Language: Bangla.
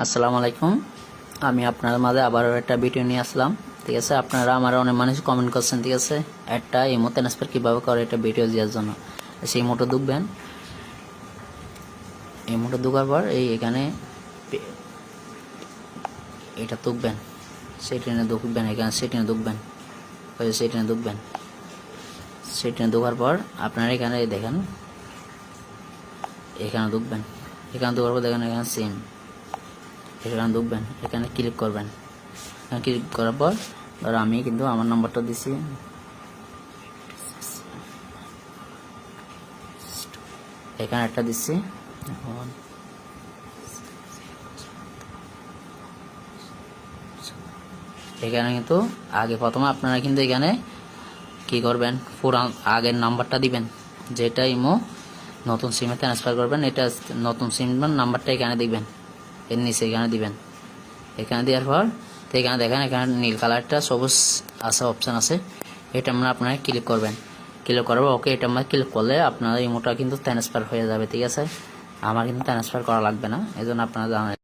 আসসালামু আলাইকুম। আমি আপনার মাঝে আবারও একটা ভিডিও নিয়ে আসলাম। ঠিক আছে, আপনারা আমার অনেক মানুষ কমেন্ট করছেন, ঠিক আছে? একটা ইমো ট্রান্সফার কীভাবে করে একটা ভিডিও দেওয়ার জন্য। সেই মোটো ঢুকবেন। এই মোটো ঢুকার পর এই এখানে এটা ঢুকবেন। ট্রেনে ঢুকবেন, এখানে সেটিনে ঢুকবেন। ওই যে সেটিনে ঢুকবেন। সেটিনে ঢোকার পর আপনারা এখানে দেখেন, এখানে ঢুকবেন। এখানে ঢোকার পর দেখেন এখানে সিম এখানে ঢুকবেন, এখানে ক্লিক করবেন। এখানে ক্লিক করার পর, ধরো আমি কিন্তু আমার নাম্বারটা দিছি। এখানে একটা দিচ্ছি এখন এখানে কিন্তু আগে প্রথমে আপনারা কিন্তু এখানে কি করবেন, পুরান আগের নাম্বারটা দিবেন। যেটা ইমো নতুন সিমে ট্রান্সফার করবেন, এটা নতুন সিম নাম্বারটা এখানে দিবেন। এর নিচে এখানে দিবেন। এখানে দেওয়ার পর তো এখানে দেখেন, এখানে নীল কালারটা, সবুজ আসা অপশান আছে। এটা আমরা আপনারা ক্লিক করবেন। ক্লিক করব ওকে এটা আমরা ক্লিক করলে আপনার ইমোটা কিন্তু ট্রান্সফার হয়ে যাবে, ঠিক আছে? আমার কিন্তু ট্রান্সফার করা লাগবে না এই জন্য আপনারা জানেন।